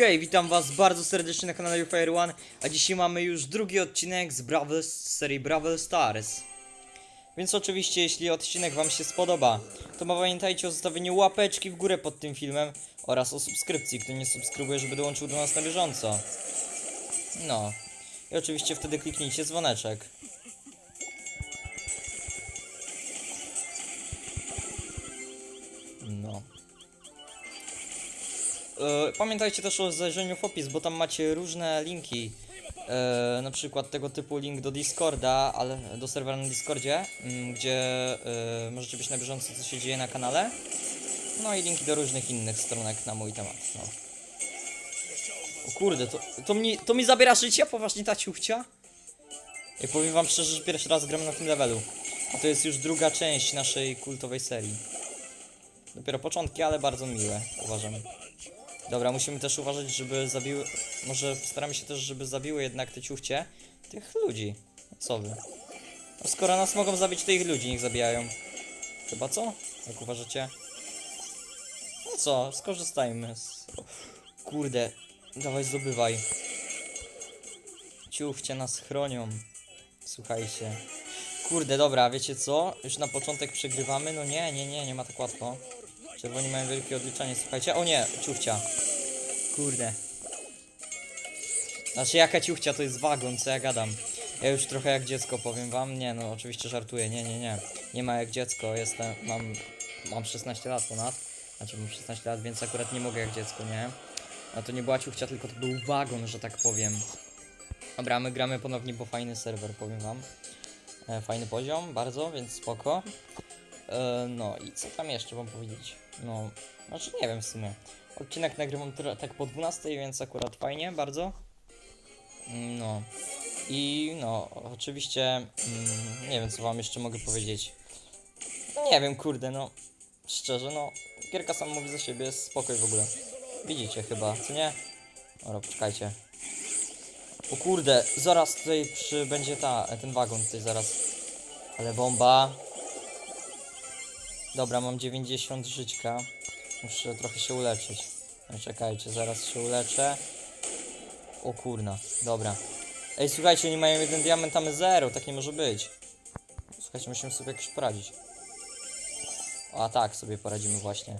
Hej, witam was bardzo serdecznie na kanale Fire One, a dzisiaj mamy już drugi odcinek z, Brawl, z serii Brawl Stars. Więc oczywiście, jeśli odcinek wam się spodoba, to pamiętajcie o zostawieniu łapeczki w górę pod tym filmem oraz o subskrypcji, kto nie subskrybuje, żeby dołączył do nas na bieżąco. No. I oczywiście wtedy kliknijcie dzwoneczek. E, Pamiętajcie też o zajrzeniu w opis, bo tam macie różne linki. E, na przykład tego typu link do Discorda, ale do serwera na Discordzie, mm, gdzie e, możecie być na bieżąco co się dzieje na kanale. No i linki do różnych innych stronek na mój temat. No. O kurde, to, to, mi, to mi zabiera życie, poważnie ta ciuchcia? Ja powiem wam szczerze, że pierwszy raz gram na tym levelu. A to jest już druga część naszej kultowej serii. Dopiero początki, ale bardzo miłe, uważam. Dobra, musimy też uważać, żeby zabiły. Może staramy się też, żeby zabiły jednak te ciuchcie tych ludzi. Co wy? No skoro nas mogą zabić, to ich ludzi niech zabijają. Chyba co? Jak uważacie? No co, skorzystajmy z... Kurde, dawaj zdobywaj. Ciuchcie nas chronią. Słuchajcie. Kurde, dobra, wiecie co? Już na początek przegrywamy? No nie, nie, nie, nie ma tak łatwo. Czerwoni mają wielkie odliczanie, słuchajcie. O nie, ciuchcia. Kurde. Znaczy jaka ciuchcia, to jest wagon, co ja gadam. Ja już trochę jak dziecko powiem wam. Nie no, oczywiście żartuję, nie, nie, nie. Nie ma jak dziecko, jestem, mam, mam 16 lat ponad. Znaczy mam 16 lat, więc akurat nie mogę jak dziecko, nie? A to nie była ciuchcia, tylko to był wagon, że tak powiem. Dobra, my gramy ponownie, bo fajny serwer, powiem wam. E, fajny poziom, bardzo, więc spoko. E, no i co tam jeszcze wam powiedzieć? No, znaczy nie wiem w sumie. Odcinek nagrywam tak po 12, więc akurat fajnie, bardzo. Mm, No. I no, oczywiście mm, nie wiem co wam jeszcze mogę powiedzieć. Nie wiem, kurde, no. Szczerze, no. Gierka sama mówi za siebie, jest spokój w ogóle. Widzicie chyba, co nie? Dobra, poczekajcie. O kurde, zaraz tutaj przy, będzie ta, ten wagon tutaj zaraz. Ale bomba. Dobra, mam 90 żyćka. Muszę trochę się uleczyć. No, czekajcie, zaraz się uleczę. O kurna, dobra. Ej, słuchajcie, oni mają jeden diament, a my zero, tak nie może być. Słuchajcie, musimy sobie jakoś poradzić. A tak, sobie poradzimy właśnie.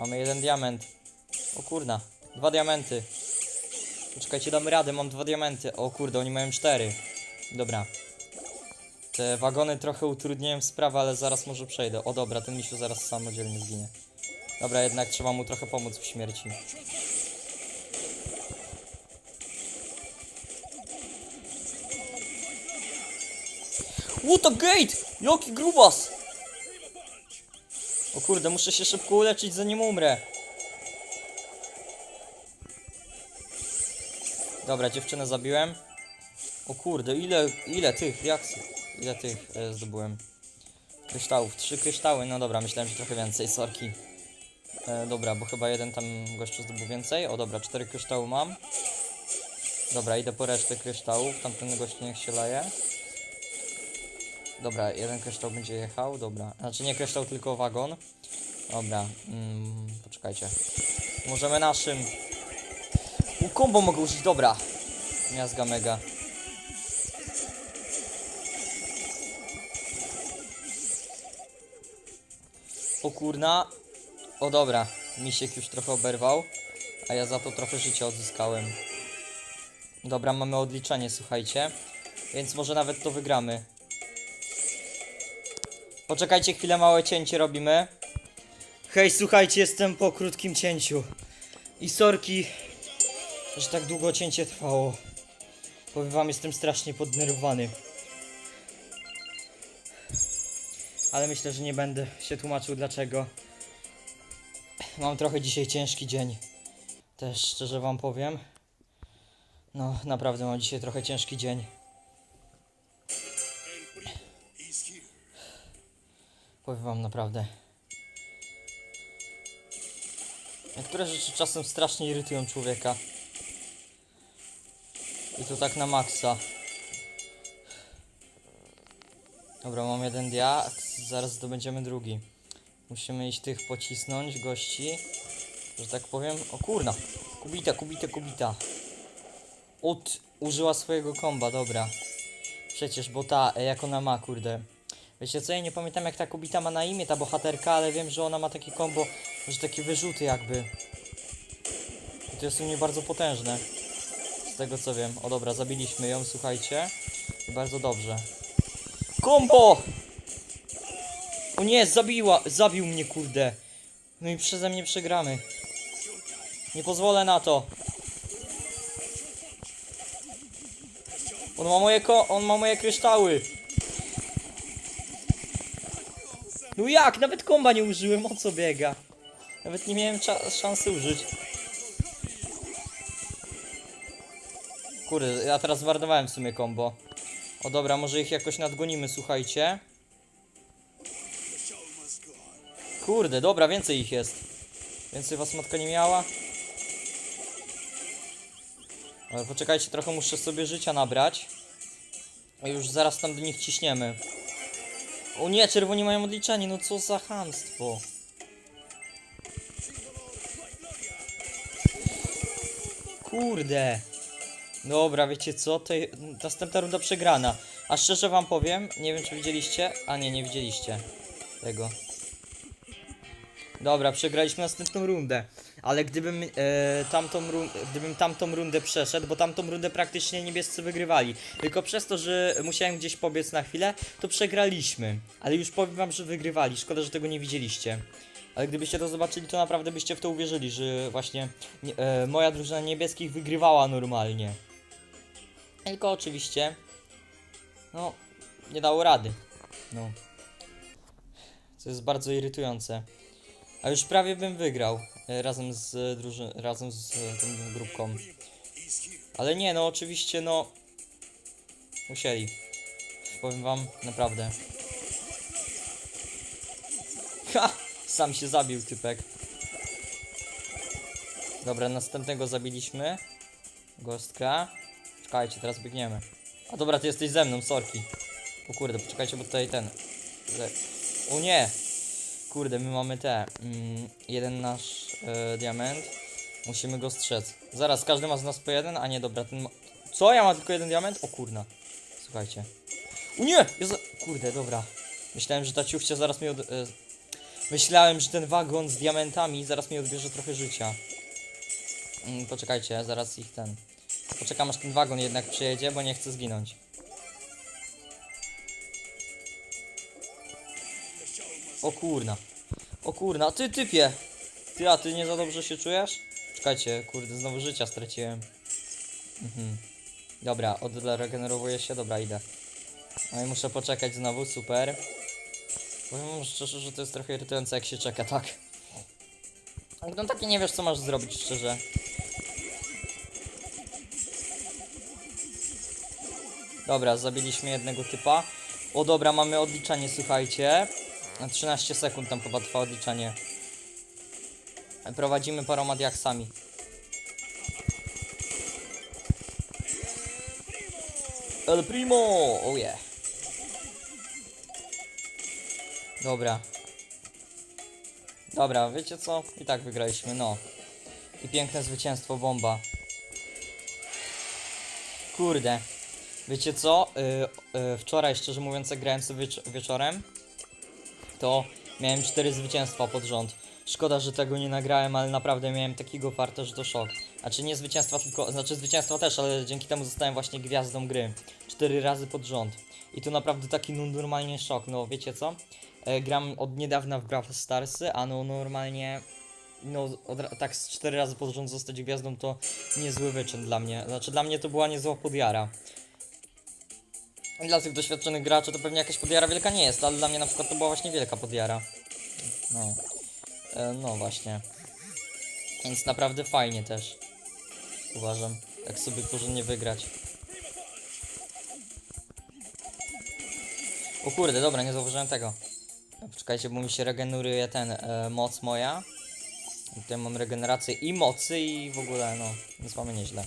Mamy jeden diament. O kurna, dwa diamenty. Poczekajcie, damy radę, mam dwa diamenty. O kurde, oni mają cztery. Dobra. Te wagony trochę utrudniają sprawę, ale zaraz może przejdę. O dobra, ten misiu zaraz samodzielnie zginie. Dobra, jednak trzeba mu trochę pomóc w śmierci. What gate! Jaki grubas! O kurde, muszę się szybko uleczyć zanim umrę. Dobra, dziewczynę zabiłem. O kurde, ile, ile tych, jak, ile tych e, zdobyłem? Kryształów, trzy kryształy, no dobra, myślałem, że trochę więcej, sorki. E, dobra, bo chyba jeden tam gościu zdobył więcej. O dobra, cztery kryształy mam. Dobra, idę po resztę kryształów, tamten gość niech się leje. Dobra, jeden kryształ będzie jechał, dobra. Znaczy nie kryształ, tylko wagon. Dobra, mm, poczekajcie. Możemy naszym... U kombo mogę użyć, dobra. Miazga mega. O kurna. O dobra, misiek już trochę oberwał, a ja za to trochę życia odzyskałem. Dobra, mamy odliczenie, słuchajcie. Więc może nawet to wygramy. Poczekajcie chwilę, małe cięcie robimy. Hej, słuchajcie, jestem po krótkim cięciu. I sorki, że tak długo cięcie trwało. Powiem wam, jestem strasznie podnerwowany. Ale myślę, że nie będę się tłumaczył dlaczego. Mam trochę dzisiaj ciężki dzień. Też szczerze wam powiem. No, naprawdę mam dzisiaj trochę ciężki dzień. Powiem wam naprawdę. Niektóre rzeczy czasem strasznie irytują człowieka. I to tak na maksa. Dobra, mam jeden diak, zaraz zdobędziemy drugi. Musimy iść tych pocisnąć, gości. że tak powiem. O kurna. Kubita, kubita, kubita. Ut użyła swojego komba, dobra. Przecież, bo ta, e, jak ona ma, kurde. Wiecie co, ja nie pamiętam jak ta kubita ma na imię, ta bohaterka, ale wiem, że ona ma takie kombo, że takie wyrzuty jakby. I to jest u mnie bardzo potężne. Z tego co wiem. O dobra, zabiliśmy ją, słuchajcie. I bardzo dobrze. Kombo! O nie, zabiła, zabił mnie, kurde. No i przeze mnie przegramy. Nie pozwolę na to. On ma moje ko, on ma moje kryształy. No jak? Nawet komba nie użyłem, o co biega? Nawet nie miałem szansy użyć. Kurde, ja teraz zmarnowałem w sumie kombo. O dobra, może ich jakoś nadgonimy, słuchajcie. Kurde, dobra, więcej ich jest. Więcej was matka nie miała. Ale poczekajcie, trochę muszę sobie życia nabrać. A już zaraz tam do nich ciśniemy. O nie, czerwoni mają odliczanie, no co za chamstwo. Kurde. Dobra, wiecie co? To je- następna runda przegrana. A szczerze wam powiem, nie wiem czy widzieliście. A nie, nie widzieliście tego. Dobra, przegraliśmy następną rundę. Ale gdybym, e, tamtą gdybym tamtą rundę przeszedł, bo tamtą rundę praktycznie niebiescy wygrywali. Tylko przez to, że musiałem gdzieś pobiec na chwilę, to przegraliśmy. Ale już powiem wam, że wygrywali. Szkoda, że tego nie widzieliście. Ale gdybyście to zobaczyli, to naprawdę byście w to uwierzyli, że właśnie nie, e, moja drużyna niebieskich wygrywała normalnie. Tylko oczywiście, no, nie dało rady. No. Co jest bardzo irytujące. A już prawie bym wygrał e, razem z druży razem z e, tą grupką. Ale nie, no oczywiście, no. Musieli. Powiem wam, naprawdę. Ha! Sam się zabił, typek. Dobra, następnego zabiliśmy. Gostka. Czekajcie, teraz biegniemy. A dobra, ty jesteś ze mną, sorki. O kurde, poczekajcie, bo tutaj ten. O nie! Kurde, my mamy te. Mm, jeden nasz e, diament. Musimy go strzec. Zaraz, każdy ma z nas po jeden, a nie dobra, ten ma... Co? Ja mam tylko jeden diament? O kurna. Słuchajcie. O nie! Ja za... Kurde, dobra. Myślałem, że ta ciuchcia zaraz mi od... E... Myślałem, że ten wagon z diamentami zaraz mi odbierze trochę życia. Mm, poczekajcie, zaraz ich ten... Poczekam aż ten wagon jednak przyjedzie, bo nie chcę zginąć. O kurna. O kurna, ty typie. Ty, a ty nie za dobrze się czujesz? Czekajcie, kurde, znowu życia straciłem. Mhm. Dobra, odregenerowuję się, dobra, idę. No i muszę poczekać znowu, super. Powiem szczerze, że to jest trochę irytujące jak się czeka, tak? No takie nie wiesz co masz zrobić, szczerze. Dobra, zabiliśmy jednego typa. O dobra, mamy odliczanie, słuchajcie. Na 13 sekund tam chyba trwa odliczanie. Prowadzimy paroma diaksami. El Primo! Oh yeah. Dobra. Dobra, wiecie co? I tak wygraliśmy, no. I piękne zwycięstwo, bomba. Kurde. Wiecie co? Y, y, wczoraj, szczerze mówiąc, grałem sobie wiecz wieczorem, to miałem cztery zwycięstwa pod rząd. Szkoda, że tego nie nagrałem, ale naprawdę miałem takiego farta, że to szok. Znaczy nie zwycięstwa tylko, znaczy zwycięstwa też, ale dzięki temu zostałem właśnie gwiazdą gry. Cztery razy pod rząd. I to naprawdę taki no, normalnie szok, no wiecie co? E, gram od niedawna w Brawl Starsy, a no normalnie no tak z cztery razy pod rząd zostać gwiazdą to niezły wyczyn dla mnie. Znaczy dla mnie to była niezła podjara. Dla tych doświadczonych graczy to pewnie jakaś podjara wielka nie jest, ale dla mnie na przykład to była właśnie wielka podjara. No. E, no właśnie. Więc naprawdę fajnie też. Uważam. Tak sobie porządnie wygrać. O kurde, dobra, nie zauważyłem tego. Poczekajcie, bo mi się regeneruje ten e, moc moja. Tutaj mam regenerację i mocy i w ogóle no, więc mamy nieźle.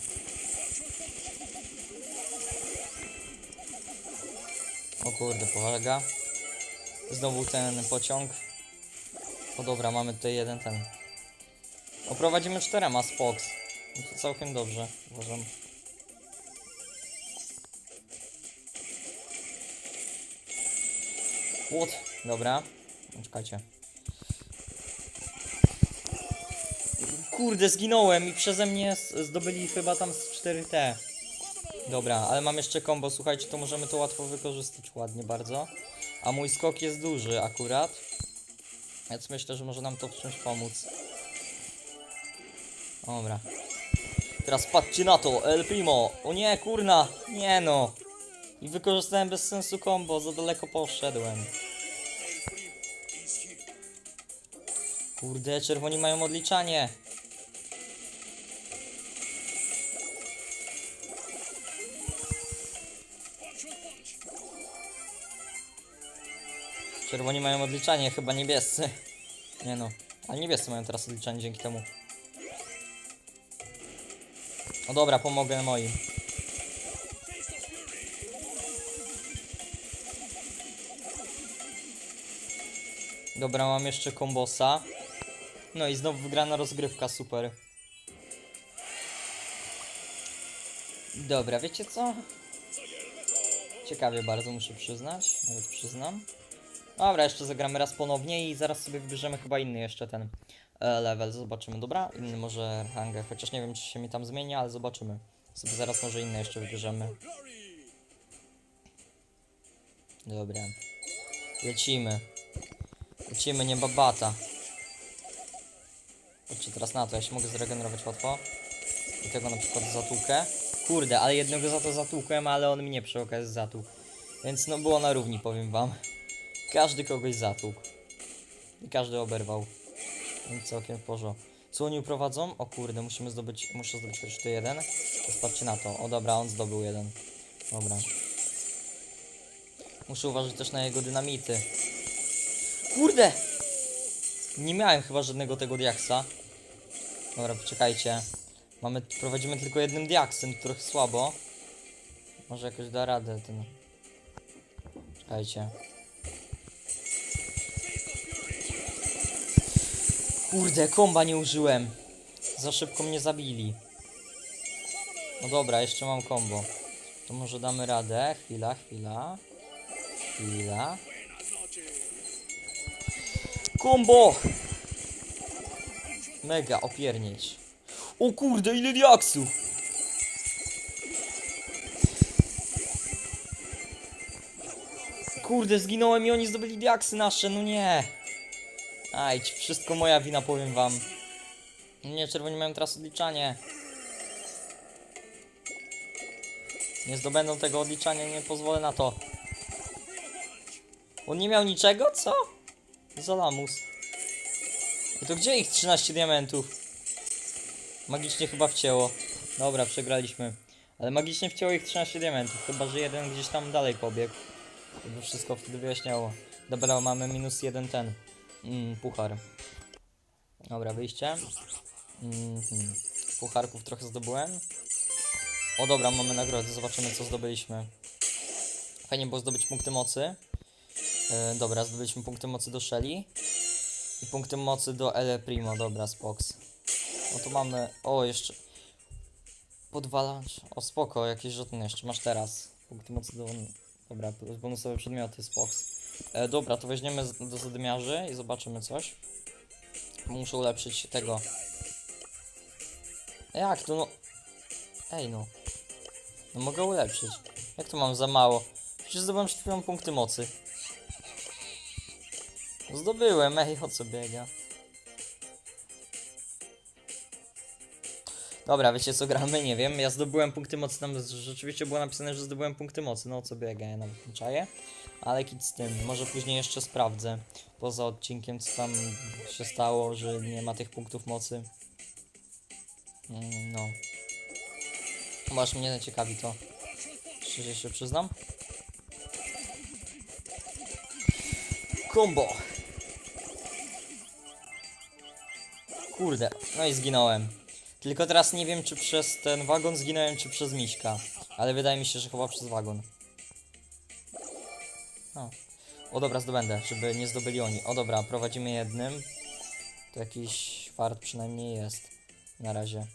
O kurde, powaga. Znowu ten pociąg. O dobra, mamy tutaj jeden ten. Oprowadzimy czterema Spox. No to całkiem dobrze, uważam. Łód, dobra. Czekajcie. Kurde, zginąłem i przeze mnie zdobyli chyba tam z 4T. Dobra, ale mam jeszcze combo, słuchajcie, to możemy to łatwo wykorzystać ładnie bardzo. A mój skok jest duży akurat. Więc myślę, że może nam to w czymś pomóc. Dobra. Teraz patrzcie na to, El Primo. O nie, kurna. Nie no. I wykorzystałem bez sensu combo, za daleko poszedłem. Kurde, czerwoni mają odliczanie. Czerwoni mają odliczanie, chyba niebiescy. Nie no, ale niebiescy mają teraz odliczanie dzięki temu. No dobra, pomogę moim. Dobra, mam jeszcze kombosa. No i znowu wygrana rozgrywka, super. Dobra, wiecie co? Ciekawie bardzo muszę przyznać, nawet przyznam. Dobra, jeszcze zagramy raz ponownie i zaraz sobie wybierzemy chyba inny jeszcze ten e, level, zobaczymy, dobra? Inny może rangę, chociaż nie wiem czy się mi tam zmieni, ale zobaczymy. Sobie zaraz może inny jeszcze wybierzemy. Dobra. Lecimy. Lecimy, nie babata. Patrzcie teraz na to, ja się mogę zregenerować łatwo. I tego na przykład zatłukę. Kurde, ale jednego za to zatłukłem, ale on mnie przy okazji zatłukł. Więc no było na równi, powiem wam. Każdy kogoś zatłukł. I każdy oberwał. Więc całkiem w porządku. Co oni uprowadzą? O kurde, musimy zdobyć, muszę zdobyć chociaż tu jeden. Patrzcie na to. O dobra, on zdobył jeden. Dobra. Muszę uważać też na jego dynamity. Kurde! Nie miałem chyba żadnego tego diaksa. Dobra, poczekajcie. Mamy, prowadzimy tylko jednym diaksem, trochę słabo. Może jakoś da radę ten. Czekajcie. Kurde, komba nie użyłem. Za szybko mnie zabili. No dobra, jeszcze mam kombo. To może damy radę. Chwila, chwila. Chwila. Kombo! Mega, opiernieć. O kurde, ile diaksów! Kurde, zginąłem i oni zdobyli diaksy nasze, no nie. Ajdź, wszystko moja wina, powiem wam. Nie, czerwoni mają teraz odliczanie. Nie zdobędą tego odliczania, nie pozwolę na to. On nie miał niczego? Co? Za lamus. I to gdzie ich 13 diamentów? Magicznie chyba wcięło. Dobra, przegraliśmy. Ale magicznie wcięło ich 13 diamentów, chyba że jeden gdzieś tam dalej pobiegł. To by wszystko wtedy wyjaśniało. Dobra, mamy minus jeden ten. Mm, puchar. Dobra, wyjście. Mhm. Pucharków trochę zdobyłem. O dobra, mamy nagrodę, zobaczymy co zdobyliśmy. Fajnie było zdobyć punkty mocy. E, dobra, zdobyliśmy punkty mocy do Shelly. I punkty mocy do Ele Primo, dobra, spoks. No to mamy, o jeszcze Podwalacz, o spoko, jakieś żetony jeszcze masz teraz. Punkty mocy do, dobra, bonusowe przedmioty, spoks. E, dobra, to weźmiemy do zadymiarzy i zobaczymy coś. Muszę ulepszyć tego. Jak to no? Ej no. No mogę ulepszyć. Jak to mam za mało? Przecież zdobyłem przed punkty mocy. Zdobyłem, ej, o co biega? Dobra, wiecie co gramy? Nie wiem. Ja zdobyłem punkty mocy, tam rzeczywiście było napisane, że zdobyłem punkty mocy. No o co biega, ja nie czaję. Ale kit z tym. Może później jeszcze sprawdzę poza odcinkiem, co tam się stało, że nie ma tych punktów mocy. Mm, No. Masz mnie ciekawi to. Szczerze się przyznam. Combo. Kurde, no i zginąłem. Tylko teraz nie wiem, czy przez ten wagon zginąłem, czy przez miśka. Ale wydaje mi się, że chyba przez wagon. O, o dobra, zdobędę, żeby nie zdobyli oni. O dobra, prowadzimy jednym. To jakiś fart przynajmniej jest. Na razie.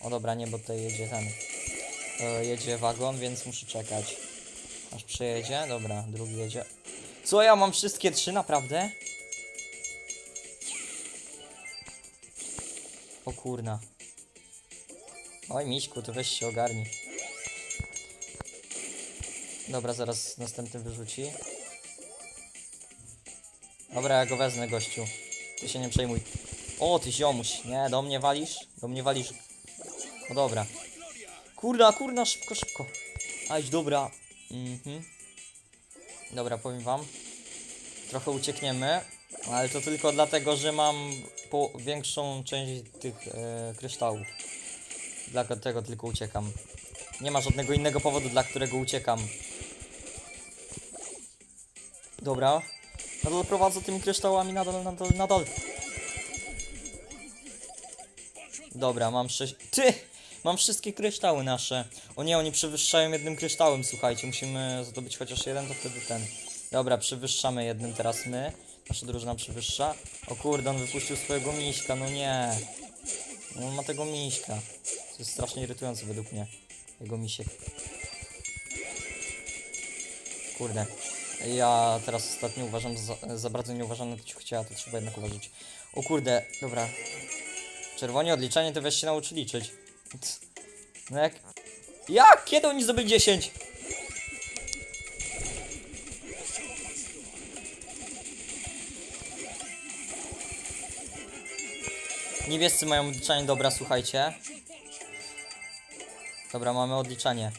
O dobra, nie, bo tutaj jedzie ten. E, jedzie wagon, więc muszę czekać. Aż przejedzie. Dobra, drugi jedzie. Co, ja mam wszystkie trzy, naprawdę? O kurna. Oj, Miśku, to weź się ogarnij. Dobra, zaraz następny wyrzuci. Dobra, ja go wezmę, gościu. Ty się nie przejmuj. O, ty ziomuś. Nie, do mnie walisz? Do mnie walisz. No dobra. Kurna, kurna, szybko, szybko. Aś, dobra. Mhm. Dobra, powiem wam. Trochę uciekniemy, ale to tylko dlatego, że mam większą część tych e, kryształów. Dla tego tylko uciekam. Nie ma żadnego innego powodu, dla którego uciekam. Dobra. Nadal prowadzę tymi kryształami, nadal, nadal, nadal. Dobra, mam sześć... Ty! Mam wszystkie kryształy nasze. O nie, oni przewyższają jednym kryształem, słuchajcie. Musimy zdobyć chociaż jeden, to wtedy ten. Dobra, przewyższamy jednym teraz my. Nasza drużyna przewyższa. O kurde, on wypuścił swojego miśka, no nie. No, on ma tego miśka. To jest strasznie irytujące według mnie. Jego misiek. Kurde. Ja teraz ostatnio uważam, za, za bardzo nie uważam na to chciała, to trzeba jednak uważać. O kurde, dobra. Czerwoni odliczanie to weź się nauczy liczyć. No jak... Jak? Kiedy oni zdobyli 10? Niebiescy mają odliczanie, dobra, słuchajcie. Dobra, mamy odliczanie.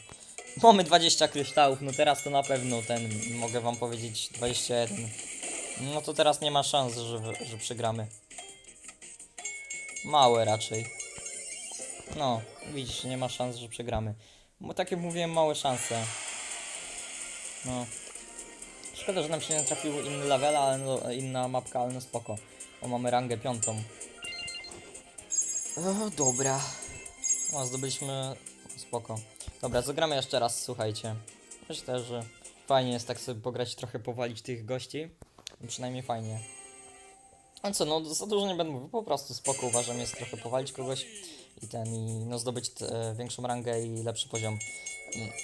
Mamy 20 kryształów, no teraz to na pewno ten, mogę wam powiedzieć, 21. No to teraz nie ma szans, że, że przegramy. Małe raczej. No, widzisz, nie ma szans, że przegramy. Bo tak jak mówiłem, małe szanse. No. Szkoda, że nam się nie trafił inny level, ale no, inna mapka, ale no spoko. Bo mamy rangę piątą. O, dobra. O, zdobyliśmy... Spoko. Dobra, zagramy jeszcze raz, słuchajcie. Myślę, że fajnie jest tak sobie pograć, trochę powalić tych gości. Przynajmniej fajnie. A co, no za dużo nie będę mówił, po prostu spoko uważam jest trochę powalić kogoś i ten, i no zdobyć e, większą rangę i lepszy poziom.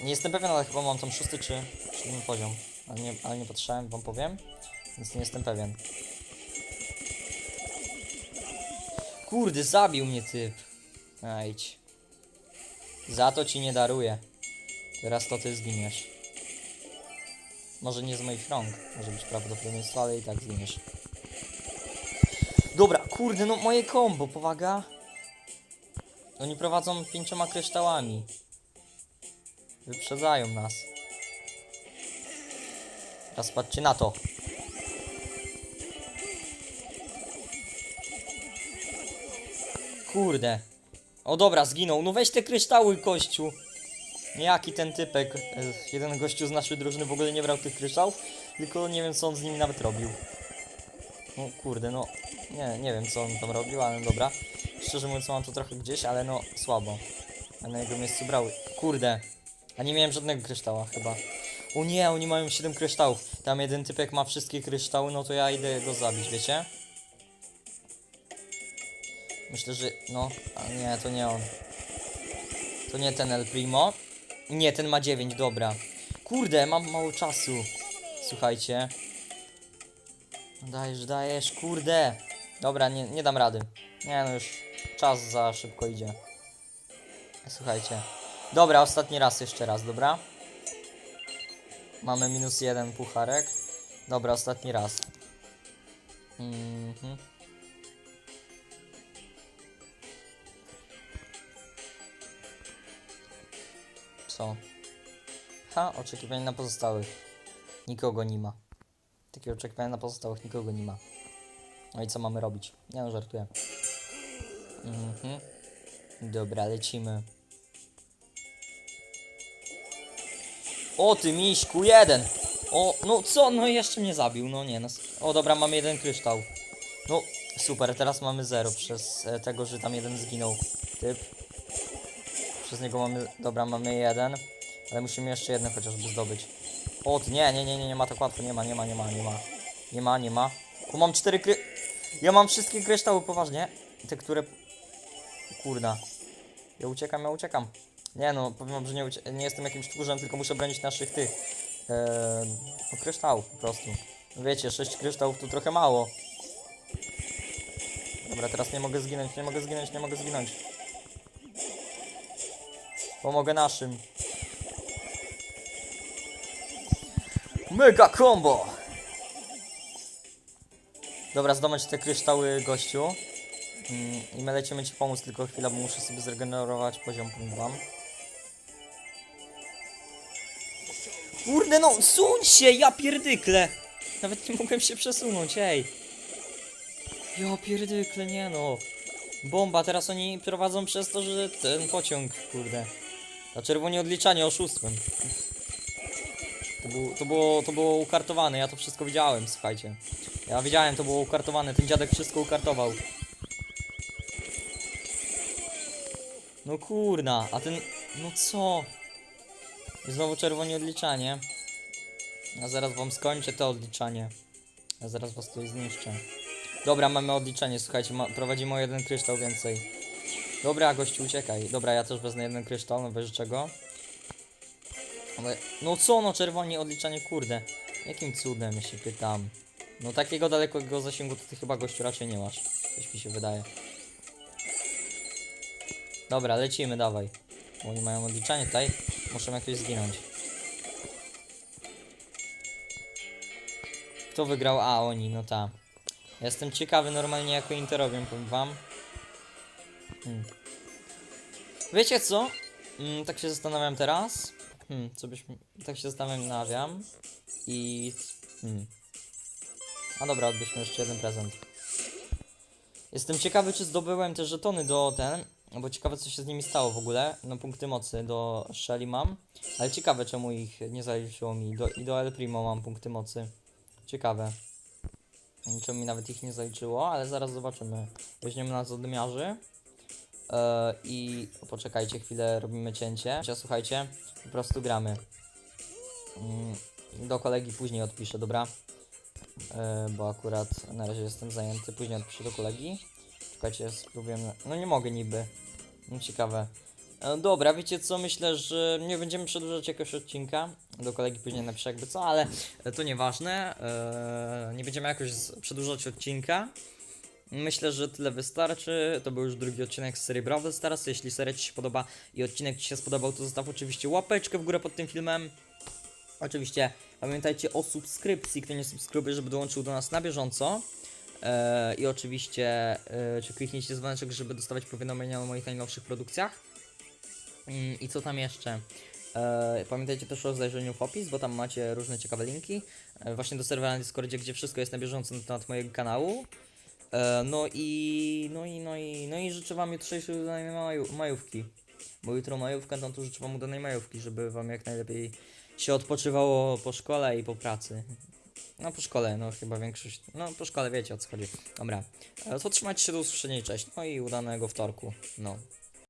Nie jestem pewien, ale chyba mam tam szósty czy siódmy poziom, ale nie, ale nie patrzałem, wam powiem, więc nie jestem pewien. Kurde, zabił mnie typ. Ajdź. Za to ci nie daruję. Teraz to ty zginiesz. Może nie z moich rąk, może być prawdopodobieństwo, ale i tak zginiesz. Dobra, kurde, no moje combo, powaga. Oni prowadzą pięcioma kryształami. Wyprzedzają nas. Teraz patrzcie na to. Kurde. O dobra, zginął. No weź te kryształy, kościu. Jaki ten typek. Jeden gościu z naszej drużyny w ogóle nie brał tych kryształów, tylko nie wiem co on z nimi nawet robił. No kurde, no nie, nie wiem co on tam robił, ale dobra. Szczerze mówiąc mam to trochę gdzieś, ale no słabo. A na jego miejscu brały. Kurde. A nie miałem żadnego kryształa chyba. O nie, oni mają 7 kryształów. Tam jeden typek ma wszystkie kryształy, no to ja idę go zabić, wiecie? Myślę, że no, a nie, to nie on. To nie ten El Primo. Nie, ten ma 9, dobra. Kurde, mam mało czasu. Słuchajcie. Dajesz, dajesz, kurde. Dobra, nie, nie dam rady. Nie no już czas za szybko idzie. Słuchajcie. Dobra, ostatni raz jeszcze raz, dobra? Mamy minus jeden pucharek. Dobra, ostatni raz. Mhm. Co? Ha, oczekiwanie na pozostałych. Nikogo nie ma. Takiego oczekiwania na pozostałych nikogo nie ma. No i co mamy robić? Nie no, żartuję. Mhm. Dobra, lecimy. O ty miśku, jeden! O, no co, no jeszcze mnie zabił, no nie no. O dobra, mamy jeden kryształ. No, super, teraz mamy zero przez e, tego, że tam jeden zginął. Typ. Przez niego mamy, dobra, mamy jeden. Ale musimy jeszcze jeden chociażby zdobyć. O, nie, nie, nie, nie, nie ma tak łatwo, nie ma, nie ma, nie ma, nie ma. Nie ma, nie ma. O, mam cztery kry... Ja mam wszystkie kryształy, poważnie. Te, które... Kurna. Ja uciekam, ja uciekam. Nie no, powiem wam, że nie, nie jestem jakimś tchórzem, tylko muszę bronić naszych tych... No kryształów po prostu. No Wiecie, 6 kryształów to trochę mało. Dobra, teraz nie mogę zginąć, nie mogę zginąć, nie mogę zginąć. Pomogę naszym. Mega combo! Dobra, zdobądź te kryształy, gościu. Mm, I my lecimy ci pomóc tylko chwilę, bo muszę sobie zregenerować poziom, wam. Kurde no, suń się, ja pierdykle! Nawet nie mogłem się przesunąć, ej. Ja pierdykle, nie no. Bomba, teraz oni prowadzą przez to, że ten pociąg, kurde. Na czerwonie odliczanie oszustwem. To, to, było, to było ukartowane, ja to wszystko widziałem, słuchajcie. Ja widziałem, to było ukartowane, ten dziadek wszystko ukartował. No kurna, a ten... No co? I znowu czerwone odliczanie. Ja zaraz wam skończę to odliczanie. Ja zaraz was tutaj zniszczę. Dobra, mamy odliczenie, słuchajcie, ma, prowadzimy o jeden kryształ więcej. Dobra, gościu, uciekaj. Dobra, ja też wezmę jeden kryształ, no wiesz czego? No co, no czerwoni odliczanie, kurde. Jakim cudem, się pytam. No takiego dalekiego zasięgu to ty chyba gościu raczej nie masz. Coś mi się wydaje. Dobra, lecimy, dawaj. Bo oni mają odliczanie tutaj. Muszę jakoś zginąć. Kto wygrał? A, oni, no ta. Jestem ciekawy normalnie jak oni to robią, powiem wam. Hmm. Wiecie co? Mm, tak się zastanawiam teraz. Hmm, co byśmy... Tak się zastanawiam. I... Hmm. A dobra, odbyśmy jeszcze jeden prezent. Jestem ciekawy, czy zdobyłem te żetony do ten, bo ciekawe, co się z nimi stało w ogóle. No, punkty mocy do Shelly mam, ale ciekawe, czemu ich nie zaliczyło mi. Do, I do El Primo mam punkty mocy. Ciekawe. Czemu mi nawet ich nie zaliczyło, ale zaraz zobaczymy. Weźmiemy nas odmiarzy. Eee, I poczekajcie chwilę, robimy cięcie. Cię, słuchajcie, po prostu gramy. Mm, do kolegi później odpiszę, dobra? E, bo akurat na razie jestem zajęty, później odpiszę do kolegi. Czekajcie, spróbujemy. No nie mogę niby. No ciekawe. E, dobra, wiecie co? Myślę, że nie będziemy przedłużać jakiegoś odcinka. Do kolegi później napiszę jakby co, ale e, to nieważne. E, nie będziemy jakoś przedłużać odcinka. Myślę, że tyle wystarczy. To był już drugi odcinek z serii Brawl Stars. Jeśli seria Ci się podoba i odcinek Ci się spodobał, to zostaw oczywiście łapeczkę w górę pod tym filmem. Oczywiście pamiętajcie o subskrypcji, kto nie subskrybuje, żeby dołączył do nas na bieżąco. E, I oczywiście e, czy kliknijcie dzwoneczek, żeby dostawać powiadomienia o moich najnowszych produkcjach. Mm, I co tam jeszcze? E, pamiętajcie też o zajrzeniu w opis, bo tam macie różne ciekawe linki. Właśnie do serwera na Discordzie, gdzie wszystko jest na bieżąco na temat mojego kanału. E, no i no i no i no i życzę wam jutrzejszej udanej maju, majówki. Bo jutro majówka, no to życzę wam udanej majówki, żeby wam jak najlepiej się odpoczywało po szkole i po pracy. No po szkole, no chyba większość, no po szkole wiecie o co chodzi. Dobra, e, to trzymajcie się do usłyszenia cześć. No i udanego wtorku, no.